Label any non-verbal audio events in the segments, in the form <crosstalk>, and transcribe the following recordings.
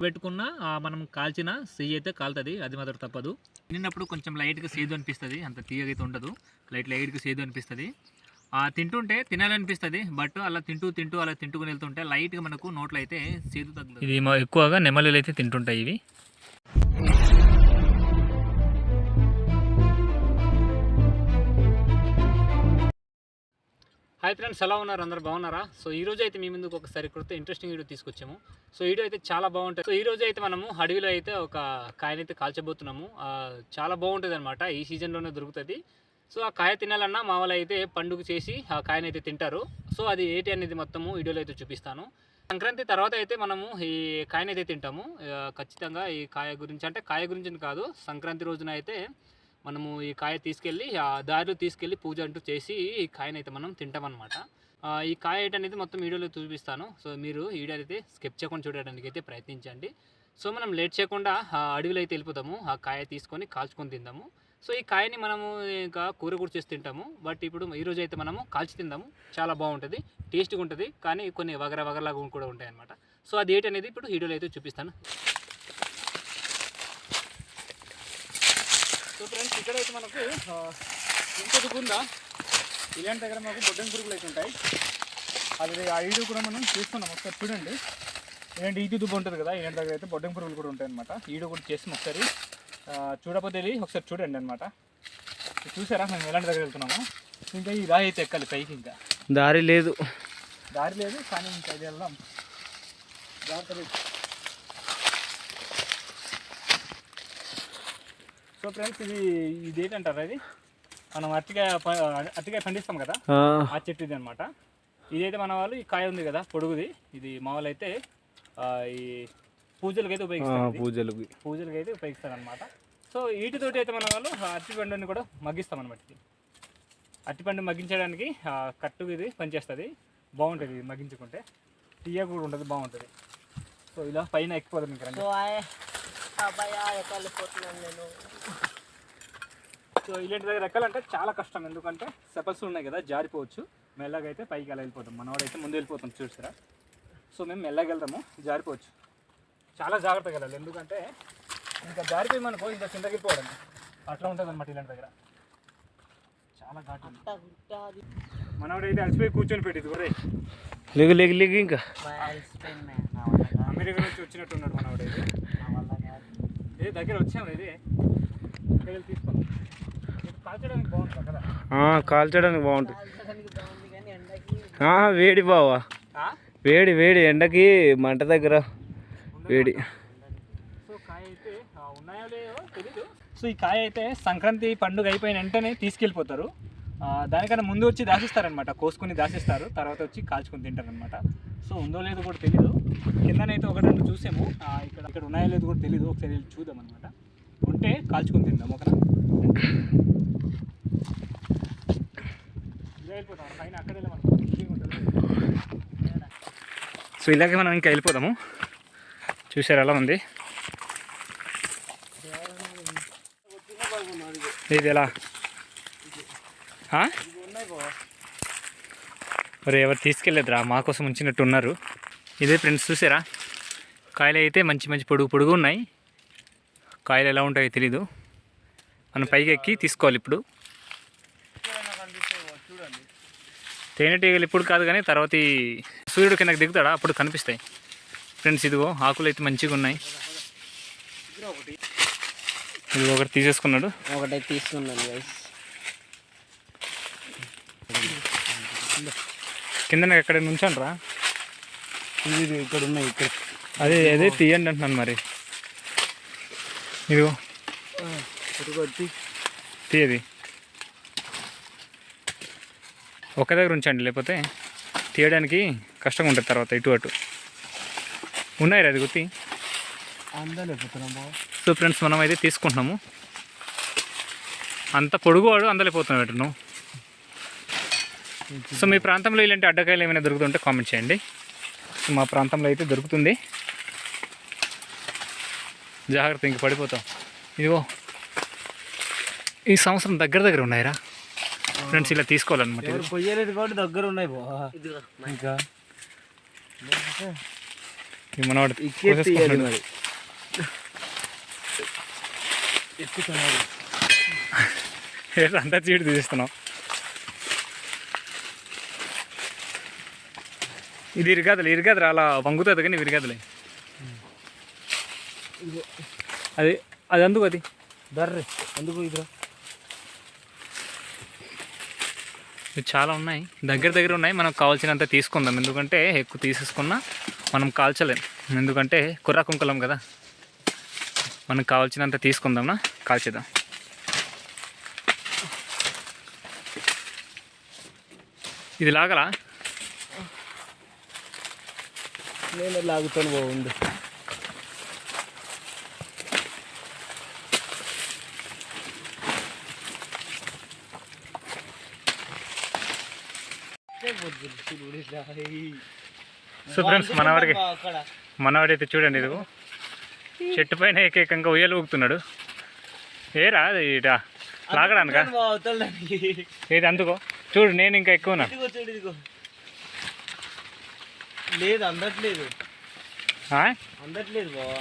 పెట్టుకున్న ఆ, మనం కాల్చిన సెయ్యి అయితే కాలుతుంది అది మాత్రం తప్పదు. తిన్నప్పుడు కొంచెం లైట్గా సేదు అనిపిస్తుంది అంత తీయగా అయితే ఉండదు. లైట్ లైట్గా సేదు అనిపిస్తుంది. ఆ తింటుంటే తినాలనిపిస్తుంది బట్ అలా తింటూ తింటూ అలా తింటుకుని వెళ్తుంటే లైట్గా మనకు నోట్లో అయితే సేదు తగ్గుతుంది ఇది ఎక్కువగా నెమలిలు అయితే తింటుంటాయి ఇవి. హాయ్ ఫ్రెండ్స్ ఎలా ఉన్నారు? అందరు బాగున్నారా? సో ఈ రోజు అయితే మీ ముందుకు ఒకసారి కొత్త ఇంట్రెస్టింగ్ వీడియో తీసుకొచ్చాము. సో వీడియో అయితే చాలా బాగుంటుంది. సో ఈ రోజు అయితే మనము అడవిలో అయితే ఒక కాయనైతే కాల్చబోతున్నాము. చాలా బాగుంటుంది అనమాట ఈ సీజన్లోనే దొరుకుతుంది. సో ఆ కాయ తినాలన్నా మా అయితే పండుగ చేసి ఆ కాయనైతే తింటారు. సో అది ఏటి అనేది మొత్తము వీడియోలో అయితే చూపిస్తాను. సంక్రాంతి తర్వాత అయితే మనము ఈ కాయనైతే తింటాము. ఖచ్చితంగా ఈ కాయ గురించి అంటే కాయ గురించి కాదు సంక్రాంతి రోజున అయితే మనము ఈ కాయ తీసుకెళ్ళి ఆ దారిలో తీసుకెళ్ళి పూజ అంటూ చేసి ఈ కాయనైతే మనం తింటామన్నమాట. ఈ కాయ అనేది మొత్తం వీడియోలో చూపిస్తాను. సో మీరు వీడియో అయితే స్కెప్ చేయకుండా చూడడానికి అయితే ప్రయత్నించండి. సో మనం లేట్ చేయకుండా ఆ అడవిలో అయితే వెళ్ళిపోతాము. ఆ కాయ తీసుకొని కాల్చుకొని తిందాము. సో ఈ కాయని మనము ఇంకా కూర కూడా చేసి తింటాము. బట్ ఇప్పుడు ఈ రోజు అయితే మనము కాల్చి తిందాము. చాలా బాగుంటుంది టేస్ట్గా ఉంటుంది కానీ కొన్ని వగర వగరలాగా కూడా ఉంటాయి అనమాట సో అది ఏంటనేది ఇప్పుడు వీడియోలో అయితే చూపిస్తాను. సో ఫ్రెండ్స్ ఇక్కడైతే మనకు ఇంత దుబ్బుందా ఇలాంటి దగ్గర మాకు బొడ్డం పురుగులు అయితే ఉంటాయి. అది ఆ ఈడు కూడా మనం చూస్తున్నాం ఒకసారి చూడండి. ఇలాంటి ఈది దుబ్బు ఉంటుంది కదా ఇలాంటి దగ్గర అయితే బొడ్డం పురుగులు కూడా ఉంటాయి అనమాట ఈడు కూడా చేసి ఒకసారి. చూడకపోతే ఒకసారి చూడండి అనమాట చూసారా మేము ఎలాంటి దగ్గర వెళ్తున్నాము? ఇంకా ఈ రాయి అయితే ఎక్కాలి పైకి ఇంకా. దారి లేదు. దారి లేదు కానీ ఇంకా ఇది వెళ్దాం. జాగ్రత్త సో ఫ్రెండ్స్ ఇది ఇది ఏంటంటారు ఇది మనం ప- అరటికాయ పండిస్తాం కదా? ఆ, చెట్టు ఇది అనమాట ఇదైతే మన వాళ్ళు ఈ కాయ ఉంది కదా పొడుగుది. ఇది మా వాళ్ళు అయితే ఆ, ఈ పూజలకు అయితే ఉపయోగిస్తారు. పూజలకి. పూజలకు అయితే ఉపయోగిస్తారు అనమాట సో వీటితోటి అయితే మన వాళ్ళు ఆ అరటిపండుని కూడా మగ్గిస్తాం అనమాట ఇది. అరటిపండు మగ్గించడానికి ఆ, కట్టు ఇది పనిచేస్తుంది. బాగుంటుంది ఇది మగ్గించుకుంటే. తీయ కూడా ఉంటుంది బాగుంటుంది. సో ఇలా పైన ఎక్కిపోతుంది. అబ్బాయి ఎక్కడిపోతున్నాను నేను సో ఇలాంటి దగ్గర ఎక్కాలంటే చాలా కష్టం. ఎందుకంటే సెపల్స్ ఉన్నాయి కదా జారిపోవచ్చు. మెల్లగా అయితే పైకి అలా వెళ్ళిపోతాం. మనవాడైతే ముందు వెళ్ళిపోతాం చూసారా? సో మేము మెల్లగా వెళ్దాము జారిపోవచ్చు. చాలా జాగ్రత్తగా వెళ్ళాలి. ఎందుకంటే ఇంకా జారిపోయి మనకు ఇంకా కిందకి వెళ్ళిపోవడం అట్లా ఉంటుంది అనమాట ఇలాంటి దగ్గర. చాలా ఘాటు మనవాడైతే అలసిపోయి కూర్చొని పెట్టింది ఒరే లేగు లేగు లేగు ఇంకా. అమెరికా నుంచి వచ్చినట్టు ఉన్నాడు మనవాడైతే. ఇది దగ్గర వచ్చాము ఇది. కాల్చడానికి బాగుంటుంది కదా. ఆ, కాల్చడానికి బాగుంటుంది. వేడి బావా. ఆ? వేడి వేడి ఎండకి మంట దగ్గర వేడి. సో కాయ అయితే ఉన్నాయో లేవో తెలీదు. సో ఈ కాయ అయితే సంక్రాంతి పండుగ అయిపోయిన వెంటనే తీసుకెళ్ళిపోతారు. ఆ, దానికన్నా ముందు వచ్చి దాసిస్తారనమాట కోసుకొని దాసిస్తారు తర్వాత వచ్చి కాల్చుకొని తింటారనమాట సో ఉందో లేదో కూడా తెలీదు. కిందనైతే ఒకటి రెండు చూసాము. ఇక్కడ ఇక్కడ ఉన్నాయో లేదో కూడా తెలీదు. ఒకసారి వెళ్ళి చూద్దాం అనమాట ఉంటే కాల్చుకొని తిందాం పైన అక్కడ సో ఇలాగే మనం ఇంకా వెళ్ళిపోదాము. చూసారు ఎలా ఉంది? ఇది ఎలా? మరి ఎవరు తీసుకెళ్ళలేదురా మా కోసం ఉంచినట్టు ఉన్నారు. ఇదే ఫ్రెండ్స్ చూసారా? కాయలు అయితే మంచి మంచి పొడుగు పొడుగు ఉన్నాయి. కాయలు ఎలా ఉంటాయో తెలీదు. మనం పైకి ఎక్కి తీసుకోవాలి ఇప్పుడు. తేనెటీగలు ఇప్పుడు కాదు కానీ తర్వాత సూర్యుడు కిందకి దిగుతాడా? అప్పుడు కనిపిస్తాయి. ఫ్రెండ్స్ ఇదిగో ఆకులు అయితే మంచిగా ఉన్నాయి. ఇది ఒకటి తీసేసుకున్నాడు. ఒకటి తీసుకున్నాను కింద ఎక్కడ నుంచండ్రా ఇది ఇక్కడ ఉన్నాయి ఇక్కడ. అదే అదే తీయండి అంటున్నాను మరి. ఇదిగో. తీయది. ఒక దగ్గర ఉంచండి లేకపోతే తీయడానికి కష్టంగా ఉంటుంది తర్వాత ఇటు అటు. ఉన్నాయి అది గుర్తి సో ఫ్రెండ్స్ మనం అయితే తీసుకుంటున్నాము. అంత పొడుగువాడు అందలేకపోతున్నాం ఎటును సో మీ ప్రాంతంలో ఇలాంటి అడ్డకాయలు ఏమైనా దొరుకుతుంటే కామెంట్ చేయండి. సో మా ప్రాంతంలో అయితే దొరుకుతుంది. జాగ్రత్త ఇంక పడిపోతాం. ఇదిగో ఈ సంవత్సరం దగ్గర దగ్గర ఉన్నాయిరా. ఫ్రెండ్స్ ఇలా తీసుకోవాలన్నమాట దగ్గర ఉన్నాయి ఇంకా? మనవాడు <laughs> అంతా చీడు తీస్తున్నావు ఇది ఇరగదులే ఇరగదురా అలా వంగుతుంది కానీ విరగదులే అది అది అందుకు అది. దర్రే అందుకు ఇదిరా? ఇవి చాలా ఉన్నాయి. దగ్గర దగ్గర ఉన్నాయి మనకు కావాల్సినంత తీసుకుందాం. ఎందుకంటే ఎక్కువ తీసేసుకున్నా మనం కాల్చలేం. ఎందుకంటే కుర్ర కుంకులం కదా. మనకు కావాల్సినంత తీసుకుందాంనా కాల్చేద్దాం. ఇది లాగలా? నేను లాగుతాను బాగుండు సో ఫ్రెండ్స్ మనవాడికి అక్కడ. మనవాడైతే చూడండి ఇదిగో. చెట్టు పైన ఏకైకంగా ఉయ్యలు ఊగుతున్నాడు. ఏరా ఇటా. లాగడానికా? ఏది అందుకో? చూడు నేను ఇంకా ఇదిగో. లేదు అందట్లేదు? అందట్లేదు బావా.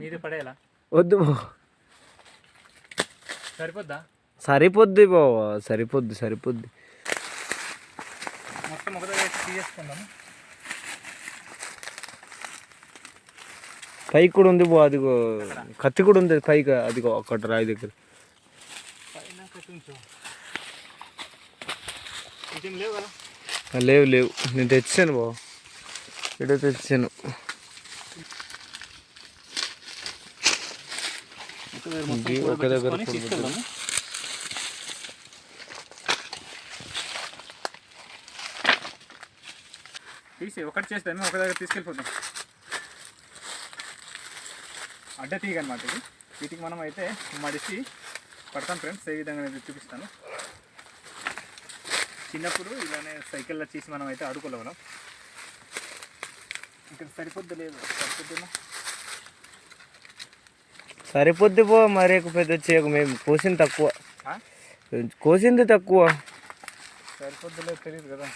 మీది పడేలా? వద్దు సరిపోద్దా? సరిపోద్ది బావా సరిపోద్ది సరిపోద్ది. మొత్తం పైకి కూడా ఉంది బా అదిగో కత్తి కూడా ఉంది పైకి అదిగో అక్కడ రాయి దగ్గర. లేవు లేవు నేను తెచ్చాను బావ. ఇక్కడ తెచ్చాను. ఒక దగ్గర తీసి ఒకటి చేస్తాము ఒక దగ్గర తీసుకెళ్ళిపోతాం అడ్డ తీగ అనమాట ఇది. వీటికి మనం అయితే మడిసి పడతాం ఫ్రెండ్స్ ఏ విధంగా నేను చూపిస్తాను. చిన్నప్పుడు ఇలానే సైకిల్లో చేసి మనం అయితే ఆడుకోలేము ఇక్కడ సరిపోద్ది లేదు. సరిపోద్దేమో? సరిపోద్ది బో మరి ఎక్కువ పెద్ద చేయకు మేము కోసింది తక్కువ? కోసింది తక్కువ. సరిపోద్ది లేదు తెలియదు కదా.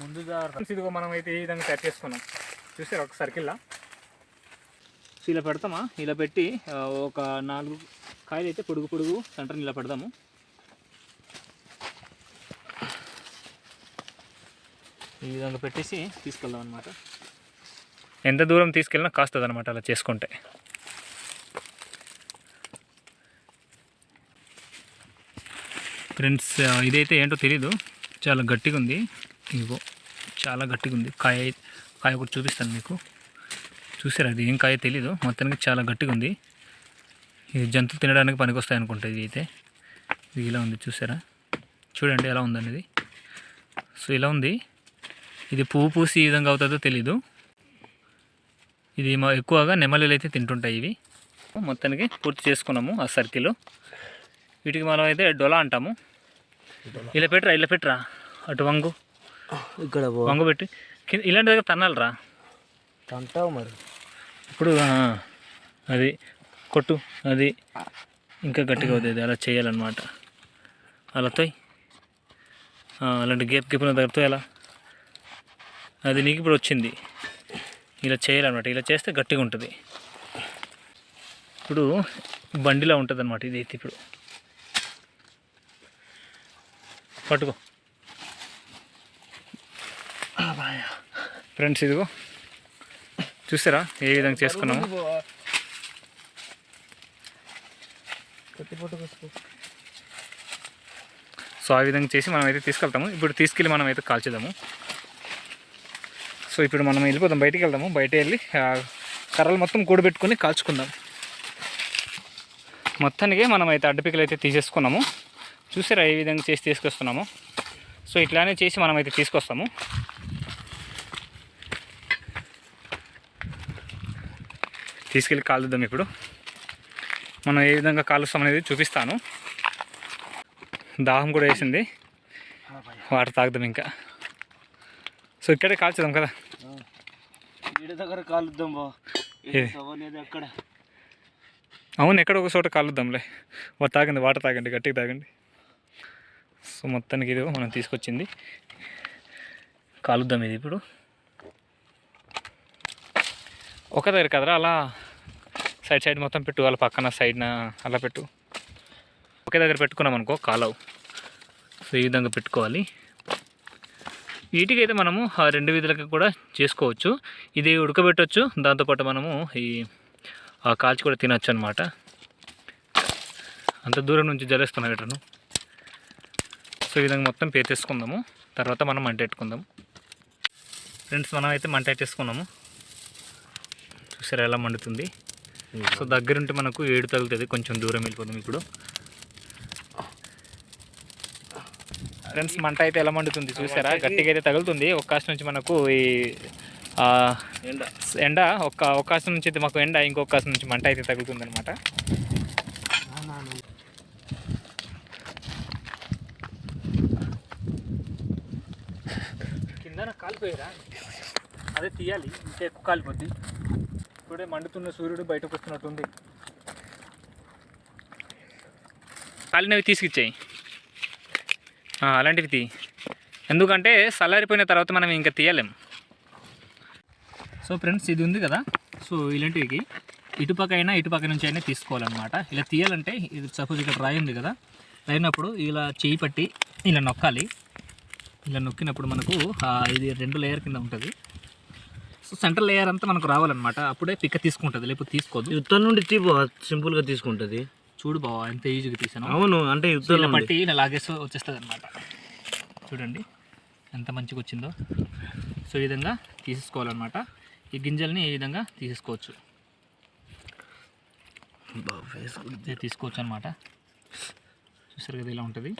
ముందు ఇదిగో మనం అయితే ఈ విధంగా సెట్ చేసుకున్నాం. చూసారా ఒక సర్కిల్లా ఇలా పెడతామా? ఇలా పెట్టి ఒక నాలుగు కాయలు అయితే పొడుగు పొడుగు సెంటర్ని ఇలా పెడదాము. ఈ విధంగా పెట్టేసి తీసుకెళ్దాం అనమాట ఎంత దూరం తీసుకెళ్ళినా కాస్తుంది అనమాట అలా చేసుకుంటే. ఫ్రెండ్స్ ఇదైతే ఏంటో తెలీదు. చాలా గట్టిగా ఉంది ఇదిగో చాలా గట్టిగా ఉంది కాయ కాయ కూడా చూపిస్తాను మీకు. చూసారు అది? ఏం కాయ తెలీదు. మొత్తానికి చాలా గట్టిగా ఉంది ఇది జంతువులు తినడానికి పనికొస్తాయి అనుకుంటా ఇది అయితే. ఇది ఇలా ఉంది చూసారా? చూడండి ఎలా ఉందనేది. సో ఇలా ఉంది. ఇది పువ్వు పూసి ఈ విధంగా అవుతుందో తెలీదు. ఇది మా ఎక్కువగా నెమలిలు అయితే తింటుంటాయి ఇవి. మొత్తానికి పూర్తి చేసుకున్నాము ఆ సర్కిల్. వీటికి మనం అయితే డొలా అంటాము. ఇలా పెట్టరా ఇలా పెట్టరా. అటు వంగు. ఇక్కడ వంగు పెట్టి. ఇలాంటి దగ్గర తన్నాలరా. అంటావు మరి. ఇప్పుడు అది కొట్టు. అది ఇంకా గట్టిగా అవుతుంది. అలా చేయాలన్నమాట. అలా తోయ్. ఆ, అలాంటి గేప్ గేపిన దగ్గరతో ఎలా అది నీకు ఇప్పుడు వచ్చింది. ఇలా చేయాలన్నమాట. ఇలా చేస్తే గట్టిగా ఉంటుంది. ఇప్పుడు బండిలా ఉంటుంది అనమాట ఇది అయితే ఇప్పుడు. పట్టుకో. ఫ్రెండ్స్ ఇదిగో. చూసారా? ఏ విధంగా చేసుకున్నాము? సో ఆ విధంగా చేసి మనం అయితే తీసుకెళ్తాము. ఇప్పుడు తీసుకెళ్ళి మనం అయితే కాల్చేద్దాము. సో ఇప్పుడు మనం వెళ్ళిపోదాం బయటికి వెళ్దాము. బయట వెళ్ళి కర్రలు మొత్తం కూడబెట్టుకొని కాల్చుకుందాం. మొత్తానికి మనం అయితే అడ్డపికలు అయితే తీసేసుకున్నాము. చూసారా ఏ విధంగా చేసి తీసుకొస్తున్నాము? సో ఇట్లానే చేసి మనం అయితే తీసుకొస్తాము. తీసుకెళ్ళి కాలుద్దాం ఇప్పుడు. మనం ఏ విధంగా కాలుస్తాం అనేది చూపిస్తాను. దాహం కూడా వేసింది. వాటర్ తాగుదాం ఇంకా. సో ఇక్కడే కాల్చుదాం కదా. దగ్గర కాలుద్దాం అక్కడ. అవును ఎక్కడ ఒక చోట కాలుద్దాంలే. తాగండి వాటర్ తాగండి గట్టిగా తాగండి. సో మొత్తానికి ఇది మనం తీసుకొచ్చింది. కాలుద్దాం ఇది ఇప్పుడు. ఒక దగ్గర కదరా అలా సైడ్ సైడ్ మొత్తం పెట్టు అలా పక్కన సైడ్న అలా పెట్టు. ఒకే దగ్గర పెట్టుకున్నాం అనుకో కాలవ్. సో ఈ విధంగా పెట్టుకోవాలి. వీటికైతే మనము ఆ రెండు విధులకి కూడా చేసుకోవచ్చు. ఇది ఉడకబెట్టవచ్చు దాంతోపాటు మనము ఈ ఆ కాల్చి కూడా తినచ్చు అనమాట అంత దూరం నుంచి జలేస్తున్నా ఎటను సో ఈ విధంగా మొత్తం పేర్చేసుకుందాము. తర్వాత మనం మంట పెట్టుకుందాము. ఫ్రెండ్స్ మనం అయితే మంట పెట్టేసుకున్నాము చూసారా ఎలా మండుతుంది? సో దగ్గరుంటే మనకు ఏడు తగులుతుంది కొంచెం దూరం వెళ్ళిపోదాం ఇప్పుడు. ఫ్రెండ్స్ మంట అయితే ఎలా మండుతుంది చూసారా? గట్టిగా అయితే తగులుతుంది. ఒక్కాశం నుంచి మనకు ఈ ఎండ. ఎండ ఒక అవకాశం నుంచి అయితే మాకు ఎండ ఇంకొక నుంచి మంట అయితే తగులుతుంది అనమాట కింద కాలిపోయారా అదే తీయాలి ఇంకా ఎక్కువ కాలిపోద్ది. ఇప్పుడే మండుతున్న సూర్యుడు బయటకు వస్తున్నట్టుంది. కాలినవి తీసుకిచ్చాయి. అలాంటివి తీ ఎందుకంటే చల్లారిపోయిన తర్వాత మనం ఇంకా తీయలేం. సో ఫ్రెండ్స్ ఇది ఉంది కదా? సో ఇలాంటివి ఇటుపక్క అయినా ఇటుపక్క నుంచి అయినా తీసుకోవాలన్నమాట. ఇలా తీయాలంటే ఇది సపోజ్ ఇక్కడ రాయి ఉంది కదా? రాయినప్పుడు ఇలా చేయి పట్టి ఇలా నొక్కాలి. ఇలా నొక్కినప్పుడు మనకు ఇది రెండు లేయర్ కింద ఉంటుంది. సో సెంట్రల్ లేయర్ అంతా మనకు రావాలన్నమాట. అప్పుడే పిక్క తీసుకుంటుంది లేకపోతే తీసుకోదు. యుద్ధం నుండి తీపో సింపుల్గా తీసుకుంటది. చూడు బావ ఎంత ఈజీగా తీసాను. అవును అంటే యుద్ధం పట్టి ఇలా లాగేసి వచ్చేస్తుంది అనమాట చూడండి ఎంత మంచిగా వచ్చిందో. సో ఈ విధంగా తీసేసుకోవాలన్నమాట. ఈ గింజల్ని ఈ విధంగా తీసేసుకోవచ్చు. తీసుకోవచ్చు అనమాట చూసారు కదా ఇలా ఉంటుంది.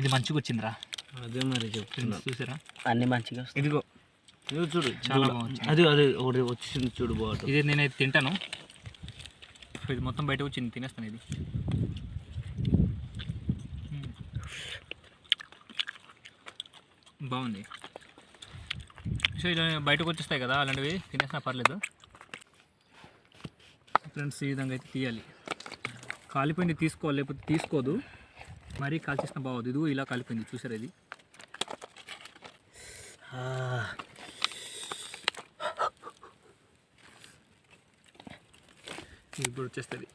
ఇది మంచిగా వచ్చిందిరా. అదే మరి చెప్తున్నా. చూసారా? అన్ని మంచిగా ఇదిగో. ఇదిగో చూడు చాలా బాగుంది. అది అది ఒకటి వచ్చింది చూడు బాగుంటుంది ఇది నేనైతే తింటాను. ఇది మొత్తం బయట వచ్చింది తినేస్తాను ఇది. బాగుంది. సో ఇలా బయటకు వచ్చేస్తాయి కదా అలాంటివి తినేసినా పర్లేదు. ఫ్రెండ్స్ ఈ విధంగా అయితే తీయాలి. కాలిపోయింది తీసుకోవాలి లేకపోతే తీసుకోదు. మరీ కాల్చేసిన బాగోదు. ఇది ఇలా కాలిపోయింది చూసారు ఇది ఇది? ఇప్పుడు వచ్చేస్తుంది.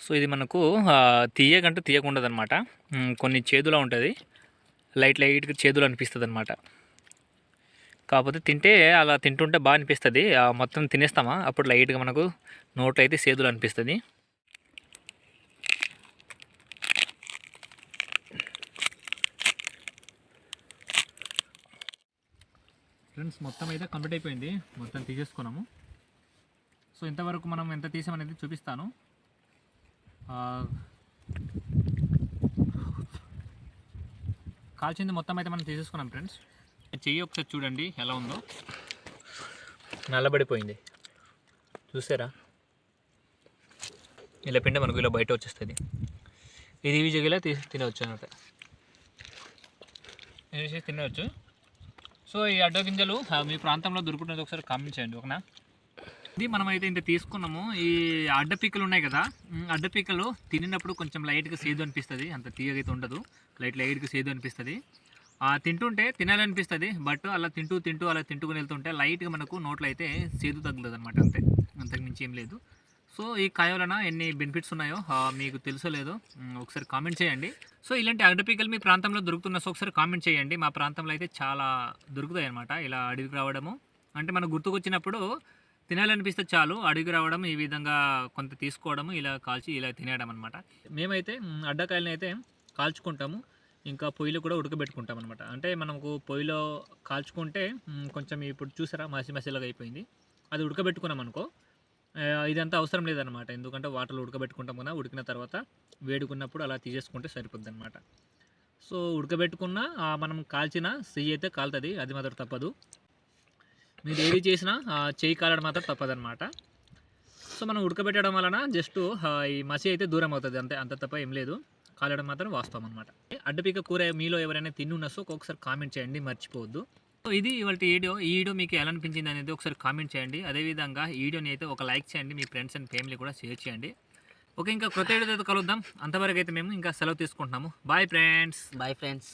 సో ఇది మనకు తీయకంటే తీయకుండదు అనమాట కొన్ని చేదులా ఉంటుంది. లైట్ లైట్గా చేదులు అనిపిస్తుంది అనమాట కాకపోతే తింటే అలా తింటుంటే బాగా అనిపిస్తుంది. మొత్తం తినేస్తామా? అప్పుడు లైట్గా మనకు నోట్లో అయితే సేదులు అనిపిస్తుంది. ఫ్రెండ్స్ మొత్తం అయితే కంప్లీట్ అయిపోయింది. మొత్తం తీసేసుకున్నాము. సో ఇంతవరకు మనం ఎంత తీసామనేది చూపిస్తాను. కాల్చింది మొత్తం అయితే మనం తీసేసుకున్నాం ఫ్రెండ్స్. చెయ్యి ఒకసారి చూడండి ఎలా ఉందో. నల్లబడిపోయింది. చూసారా? ఇలా పిండి మనకు ఇలా బయట వచ్చేస్తుంది. ఇది ఈజీగా ఇలా తీసి తినవచ్చు అనమాట వేసి తినవచ్చు. సో ఈ అడ్డ గింజలు మీ ప్రాంతంలో దొరుకుతున్నది ఒకసారి కామెంట్ చేయండి ఇది మనం అయితే ఇంత తీసుకున్నాము. ఈ అడ్డ పీకలు ఉన్నాయి కదా అడ్డ పీకలు తినినప్పుడు కొంచెం లైట్గా సేదు అనిపిస్తుంది. అంత తీయగైతే ఉండదు. లైట్ లైట్గా సేదు అనిపిస్తుంది. తింటుంటే తినాలనిపిస్తుంది బట్ అలా తింటూ తింటూ అలా తింటుకుని వెళ్తుంటే లైట్గా మనకు నోట్లో అయితే సేదు తగులుతుంది అనమాట అంతే. అంతకు మించి ఏం లేదు. సో ఈ కాయ వలన ఎన్ని బెనిఫిట్స్ ఉన్నాయో మీకు తెలుసో లేదో ఒకసారి కామెంట్ చేయండి. సో ఇలాంటి అడ్డపీకలు మీ ప్రాంతంలో దొరుకుతున్న సో ఒకసారి కామెంట్ చేయండి. మా ప్రాంతంలో అయితే చాలా దొరుకుతాయి అనమాట ఇలా అడవికి రావడము. అంటే మనకు గుర్తుకొచ్చినప్పుడు తినాలనిపిస్తే చాలు అడవికి రావడం ఈ విధంగా కొంత తీసుకోవడము ఇలా కాల్చి ఇలా తినేయడం అనమాట మేమైతే అడ్డకాయలని అయితే కాల్చుకుంటాము. ఇంకా పొయ్యిలో కూడా ఉడకబెట్టుకుంటాం అనమాట అంటే మనకు పొయ్యిలో కాల్చుకుంటే కొంచెం ఇప్పుడు చూసారా మసి మసిలాగా అయిపోయింది. అది ఉడకబెట్టుకున్నాం అనుకో ఇదంతా అవసరం లేదనమాట ఎందుకంటే వాటర్లో ఉడకబెట్టుకుంటాం కదా ఉడికిన తర్వాత వేడుకున్నప్పుడు అలా తీసేసుకుంటే సరిపోద్ది అనమాట సో ఉడకబెట్టుకున్న మనం కాల్చిన సెయ్యి అయితే కాలుతుంది అది మాత్రం తప్పదు. మీరు ఏది చేసినా చేయి చెయ్యి కాలడం మాత్రం తప్పదనమాట సో మనం ఉడకబెట్టడం వలన జస్ట్ ఈ మసి అయితే దూరం అవుతుంది అంతే అంత తప్ప ఏం లేదు. కాలడం మాత్రం వాస్తవం అనమాట అడ్డపీక కూర మీలో ఎవరైనా తిన్నున్నా సో ఒకసారి కామెంట్ చేయండి మర్చిపోవద్దు. సో ఇది ఇవాళ వీడియో. ఈ వీడియో మీకు ఎలా అనిపించింది అనేది ఒకసారి కామెంట్ చేయండి. అదేవిధంగా ఈ వీడియోని అయితే ఒక లైక్ చేయండి మీ ఫ్రెండ్స్ అండ్ ఫ్యామిలీ కూడా షేర్ చేయండి. ఓకే ఇంకా కొత్త వీడియోతో కలుద్దాం. అంతవరకు అయితే మేము ఇంకా సెలవు తీసుకుంటున్నాము. Bye friends bye friends